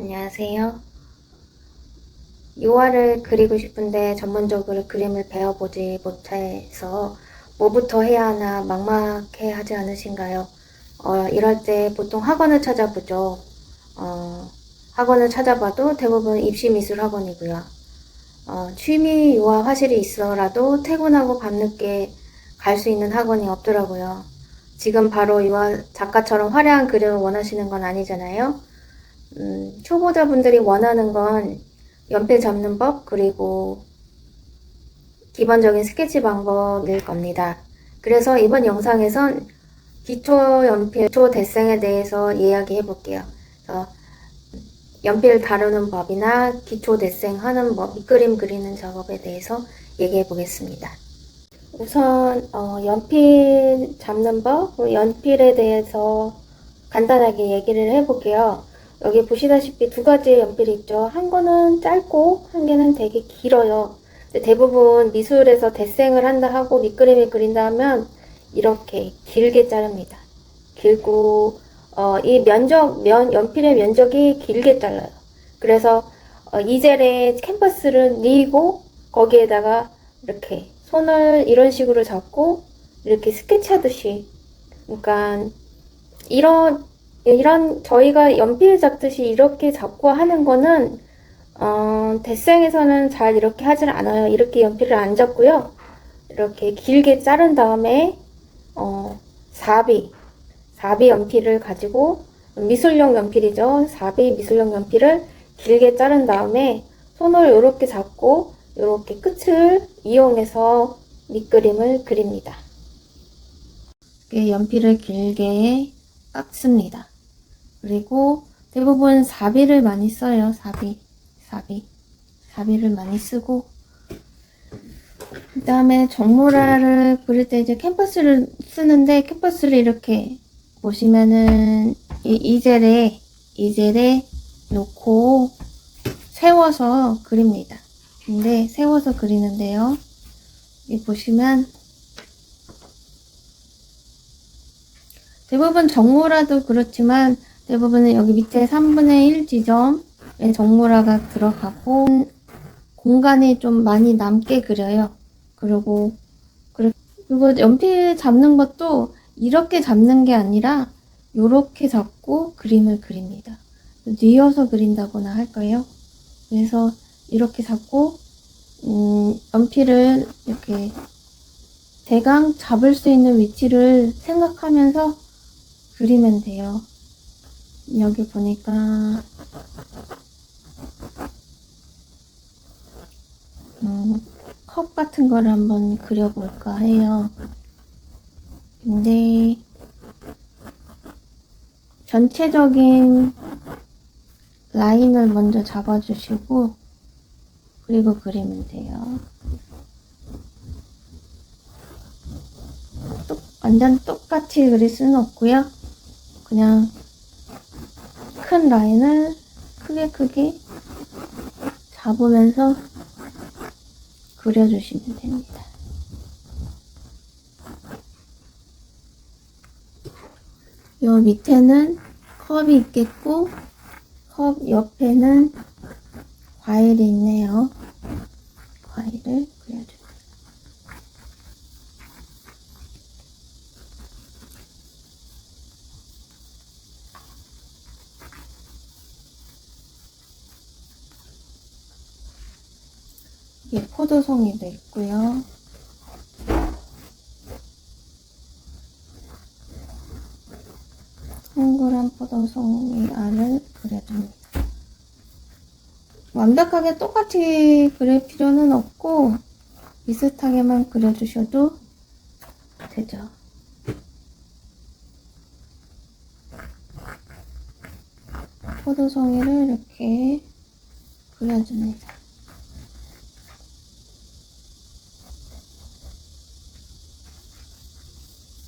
안녕하세요. 유화를 그리고 싶은데 전문적으로 그림을 배워보지 못해서 뭐부터 해야 하나 막막해 하지 않으신가요? 어, 이럴 때 보통 학원을 찾아보죠. 어, 학원을 찾아봐도 대부분 입시미술 학원이고요. 어, 취미 유화 화실이 있어라도 퇴근하고 밤늦게 갈 수 있는 학원이 없더라고요. 지금 바로 유화 작가처럼 화려한 그림을 원하시는 건 아니잖아요. 음, 초보자분들이 원하는 건 연필 잡는 법, 그리고 기본적인 스케치 방법일 겁니다. 그래서 이번 영상에선 기초 연필, 기초 데생에 대해서 이야기해 볼게요. 연필 다루는 법이나 기초 데생 하는 법, 밑그림 그리는 작업에 대해서 얘기해 보겠습니다. 우선 어, 연필 잡는 법, 그 연필에 대해서 간단하게 얘기를 해볼게요. 여기 보시다시피 두 가지의 연필이 있죠. 한 거는 짧고 한 개는 되게 길어요. 대부분 미술에서 데생을 한다 하고 밑그림을 그린다 하면 이렇게 길게 자릅니다. 길고 어, 이 면적, 면, 연필의 면적이 길게 잘라요. 그래서 어, 이젤의 캔버스를 뉘고 거기에다가 이렇게 손을 이런 식으로 잡고 이렇게 스케치하듯이 그러니까 이런 이런 저희가 연필 잡듯이 이렇게 잡고 하는 거는 어, 데생에서는 잘 이렇게 하질 않아요. 이렇게 연필을 안 잡고요. 이렇게 길게 자른 다음에 어, 사비 사비 연필을 가지고 미술용 연필이죠. 사비 미술용 연필을 길게 자른 다음에 손을 이렇게 잡고 이렇게 끝을 이용해서 밑그림을 그립니다. 연필을 길게 깎습니다. 그리고 대부분 사비를 많이 써요. 사비, 사비, 사비를 많이 쓰고 그 다음에 정모라를 그릴 때 이제 캔버스를 쓰는데 캔버스를 이렇게 보시면은 이 이젤에 이젤에 놓고 세워서 그립니다. 근데 세워서 그리는데요. 여기 보시면 대부분 정모라도 그렇지만 대부분은 여기 밑에 3분의 1 지점에 정모라가 들어가고 공간이 좀 많이 남게 그려요. 그리고 그리고 연필 잡는 것도 이렇게 잡는 게 아니라 이렇게 잡고 그림을 그립니다. 뉘어서 그린다거나 할까요? 그래서 이렇게 잡고 음, 연필을 이렇게 대강 잡을 수 있는 위치를 생각하면서 그리면 돼요. 여기 보니까 음, 컵 같은 거를 한번 그려볼까 해요. 근데 전체적인 라인을 먼저 잡아주시고 그리고 그리면 돼요. 똑, 완전 똑같이 그릴 수는 없고요. 그냥 큰 라인을 크게 크게 잡으면서 그려주시면 됩니다. 요 밑에는 컵이 있겠고 컵 옆에는 과일이 있네요. 과일을 이 포도송이도 있고요. 동그란 포도송이 알을 그려줍니다. 완벽하게 똑같이 그릴 필요는 없고 비슷하게만 그려주셔도 되죠. 포도송이를 이렇게 그려줍니다.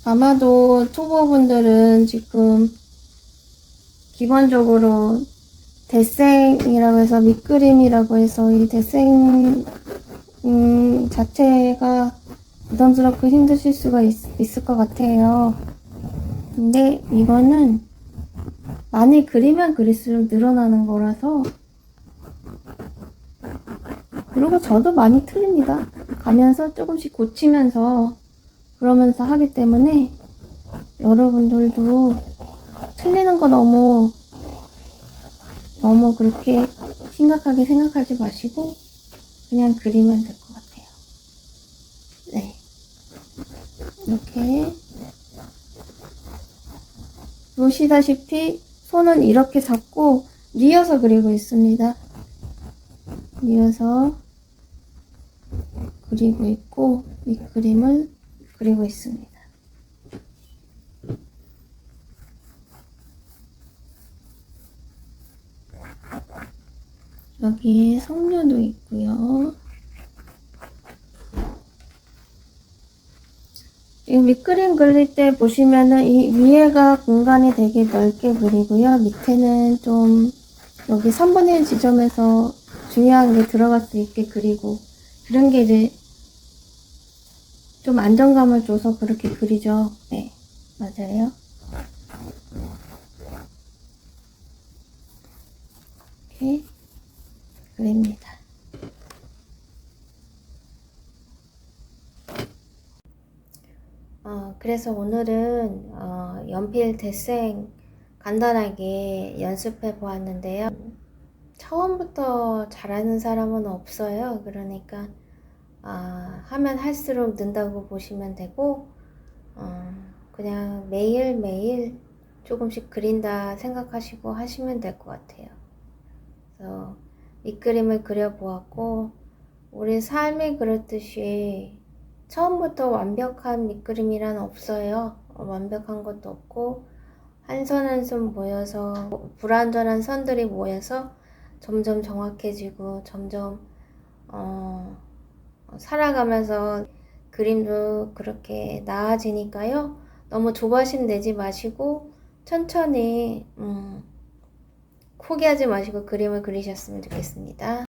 아마도 초보분들은 지금 기본적으로 데생이라고 해서 밑그림이라고 해서 이 데생 음, 자체가 부담스럽고 힘드실 수가 있, 있을 것 같아요. 근데 이거는 많이 그리면 그릴수록 늘어나는 거라서 그리고 저도 많이 틀립니다. 가면서 조금씩 고치면서 그러면서 하기 때문에 여러분들도 틀리는 거 너무 너무 그렇게 심각하게 생각하지 마시고 그냥 그리면 될 것 같아요. 네. 이렇게 보시다시피 손은 이렇게 잡고 뉘어서 그리고 있습니다. 뉘어서 그리고 있고 밑그림을 그리고 있습니다. 여기에 석류도 있고요. 이 밑그림 그릴 때 보시면은 이 위에가 공간이 되게 넓게 그리고요. 밑에는 좀 여기 3분의 1 지점에서 중요한 게 들어갈 수 있게 그리고 그런 게 이제 좀 안정감을 줘서 그렇게 그리죠. 네, 맞아요. 이렇게 그립니다. 어, 그래서 오늘은 어, 연필 대생 간단하게 연습해 보았는데요. 처음부터 잘하는 사람은 없어요. 그러니까 아, 하면 할수록 는다고 보시면 되고 어, 그냥 매일매일 조금씩 그린다 생각하시고 하시면 될 것 같아요. 그래서 밑그림을 그려보았고 우리 삶이 그렇듯이 처음부터 완벽한 밑그림이란 없어요. 어, 완벽한 것도 없고 한 선 한 선 모여서 불완전한 선들이 모여서 점점 정확해지고 점점 어, 살아가면서 그림도 그렇게 나아지니까요. 너무 조바심 내지 마시고 천천히 음, 포기하지 마시고 그림을 그리셨으면 좋겠습니다.